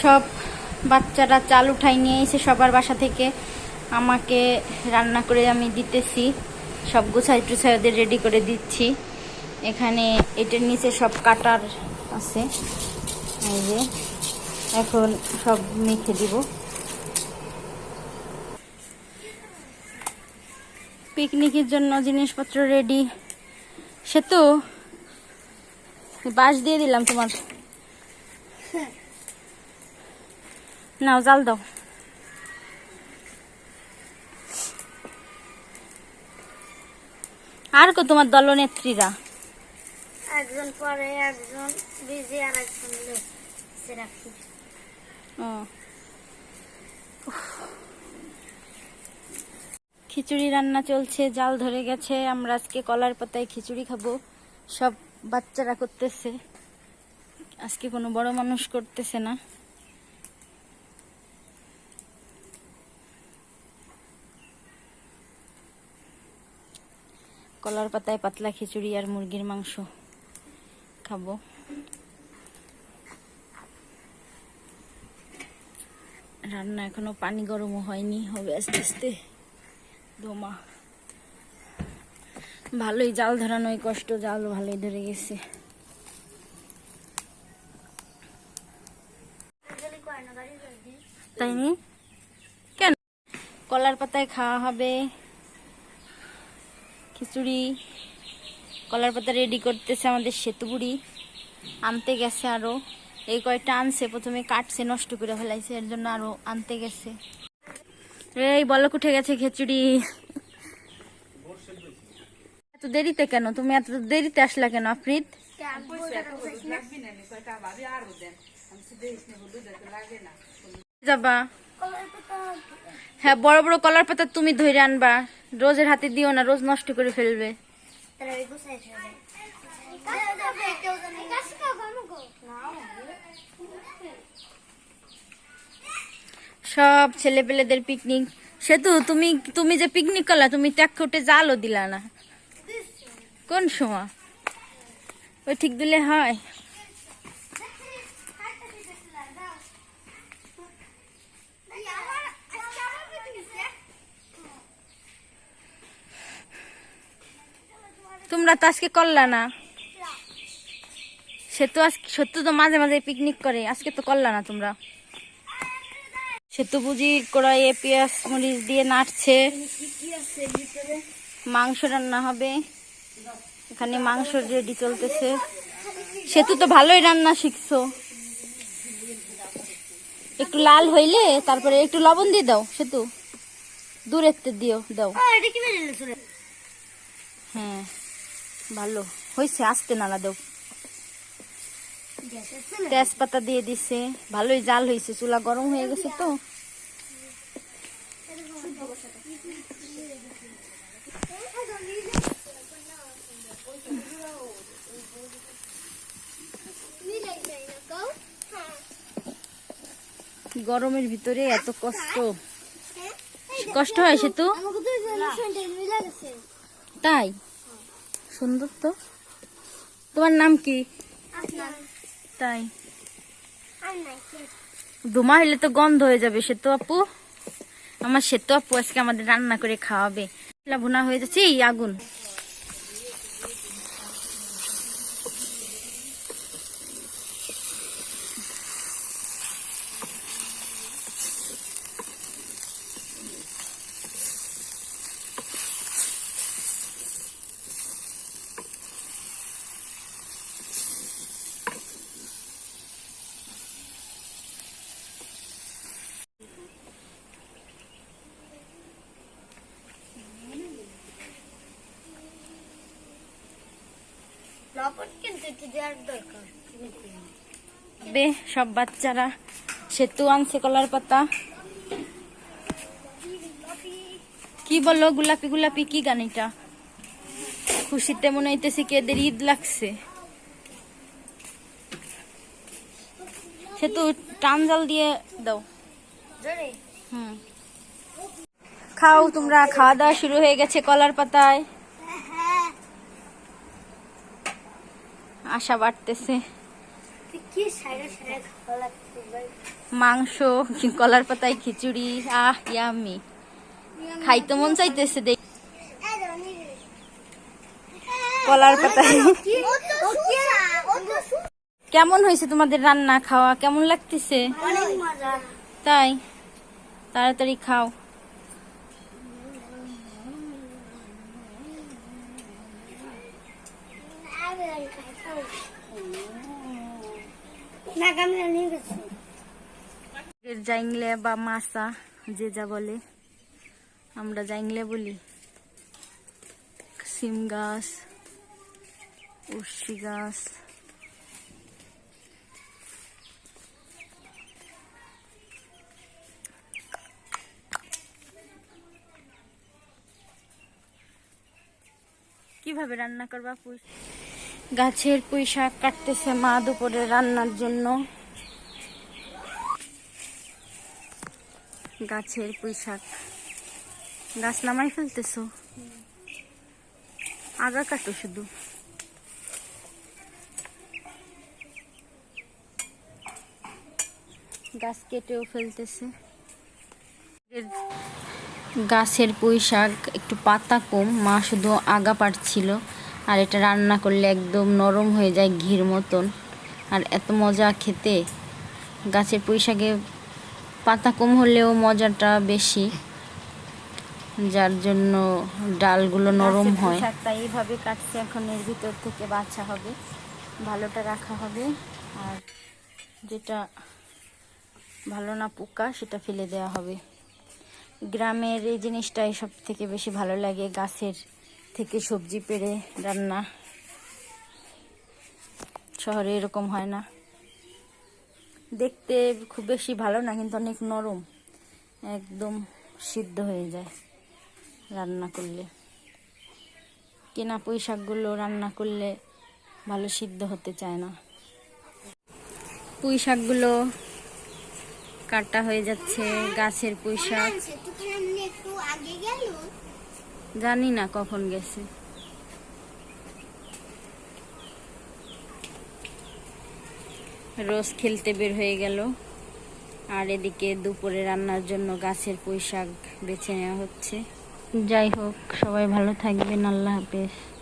সব বাচ্চারা চাল উঠাই নিয়ে এসে সবার বাসা থেকে আমাকে রান্না করে আমি দিতেছি। সব গুছাই টুছাই ওদের রেডি করে দিচ্ছি। এখানে এটার নিচে সব কাটার আছে। এই যে, এখন সব মেখে দিব। পিকনিকের জন্য জিনিসপত্র রেডি সে তো বাঁশ দিয়ে দিলাম তোমার। নাও জাল দাও। আর কো তোমার দলনেত্রীরা? একজন পরে একজন বিজি আর একজন রাখি ও। খিচুড়ি রান্না চলছে জাল ধরে গেছে। আমরা আজকে কলার পাতায় খিচুড়ি খাব। সব বাচ্চারা করতেছে। আজকে কোনো বড় মানুষ করতেছে না। কলার পাতায় পাতলা খিচুড়ি আর মুরগির মাংস খাব। রান্না এখনও পানি গরমও হয়নি, হবে আস্তে আস্তে। দমা। ভালোই জাল ধরানোই কষ্ট জাল ভালোই ধরে গেছে। তাই নি? কেন? কলার পাতায় খাওয়া হবে। খিচুড়ি, কলার পাতা রেডি করতেছে আমাদের সেতু বুড়ি। আনতে গেছে আরও। এই কয়টা আনছে, প্রথমে কাটছে, নষ্ট করে ফেলাইছে, এর জন্য আরও আনতে গেছে। এই বলক উঠে গেছে খিচুড়ি। এত দেরিতে কেন? তুমি এত দেরিতে আসলা কেন, আফরিদ? যাবা। হ্যাঁ বড় বড় কলার পাতা তুমি ধরে আনবা। রোজের হাতে দিও না, রোজ নষ্ট করে ফেলবে। সব ছেলে পেলেদের পিকনিক সেতু, তুমি তুমি যে পিকনিক করলা, তুমি ট্যাক উঠে জালও দিলা না। কোন সময়? ওই ঠিক দিলে হয়। তোমরা তো আজকে করলা না। সে তো আজকে সত্য তো মাঝে মাঝে পিকনিক করে আজকে তো করলা না তোমরা। সেতু বুঝি কড়াইয়ে পেঁয়াজ মরিচ দিয়ে নাড়ছে। মাংস রান্না হবে। এখানে মাংস রেডি চলতেছে। সেতু তো ভালোই রান্না শিখছো। একটু লাল হইলে তারপরে একটু লবণ দিয়ে দাও সেতু দূরের দিও দাও। হ্যাঁ। ভালো। হয়েছে আসতে নালা চলে তেজপাতা দিয়ে দিছে। ভালোই জাল হয়েছে চুলা গরম হয়ে গেছে তো। গরমের ভিতরে এত কষ্ট। কষ্ট হয় সে তো তাই? সুন্দর তো। তোমার নাম কি? তাই। দুমা হলে তো গন্ধ হয়ে যাবে সেতু আপু। আমার সেতু আপু আজকে আমাদের রান্না করে খাওয়াবে। ভুনা হয়ে যাচ্ছে এই আগুন। বে সব বাচ্চারা সেতু আনছে কলার পাতা। কি বলো গোলাপি গোলাপি কি গান এটা? খুশিতে মনে হইতেছে কি এদের ঈদ লাগছে। সেতু টান জাল দিয়ে দাও। হুম। খাও তোমরা খাওয়া দাওয়া শুরু হয়ে গেছে কলার পাতায়। আশা বাড়তেছে। মাংস কলার পাতায় খিচুড়ি আহ ইয়ামি। খাইতে মন চাইতেছে দেখ। কলার পাতায়। কেমন হয়েছে তোমাদের রান্না খাওয়া? কেমন লাগতেছে? তাই তাড়াতাড়ি খাও। না গামলা নিয়ে গেছি এর জাইংলে বা মাছা যে যা বলে আমরা জাইংলে বলি সিম গাছ উর্শি গাছ কীভাবে রান্না করবা পুঁই গাছের পুঁই শাক কাটতেছে মা দুপুরে রান্নার জন্য। গাছের পুঁই শাক গাছ নামাই ফেলতেছো? আগা কাটো শুধু। গাছ কেটেও ফেলতেছে। গাছের পুঁই শাক একটু পাতা কম, মা শুধু আগা পাড়ছিল। আর এটা রান্না করলে একদম নরম হয়ে যায় ঘির মতন। আর এত মজা খেতে। গাছের পুঁই শাকে পাতা কম হলেও মজাটা বেশি। যার জন্য ডালগুলো নরম হয়। এইভাবে কাটছে এখন এর ভিতর থেকে বাছা হবে। ভালোটা রাখা হবে। আর যেটা ভালো না পোকা সেটা ফেলে দেওয়া হবে। গ্রামের এই জিনিসটাই সব থেকে বেশি ভালো লাগে গাছের থেকে সবজি পেড়ে রান্না। শহরে এরকম হয় না। দেখতে খুব বেশি ভালো না, কিন্তু অনেক নরম। একদম সিদ্ধ হয়ে যায় রান্না করলে। কেনা পুঁই শাকগুলো রান্না করলে ভালো সিদ্ধ হতে চায় না। পুঁই শাকগুলো কাটা হয়ে যাচ্ছে, গাছের পুঁই শাক জানি না কখন গেছে। রোজ খেলতে বের হয়ে গেল। আর এদিকে দুপুরে রান্নার জন্য গাছের পুঁই শাক বেছে নেওয়া হচ্ছে। যাই হোক, সবাই ভালো থাকবেন, আল্লাহ হাফেজ।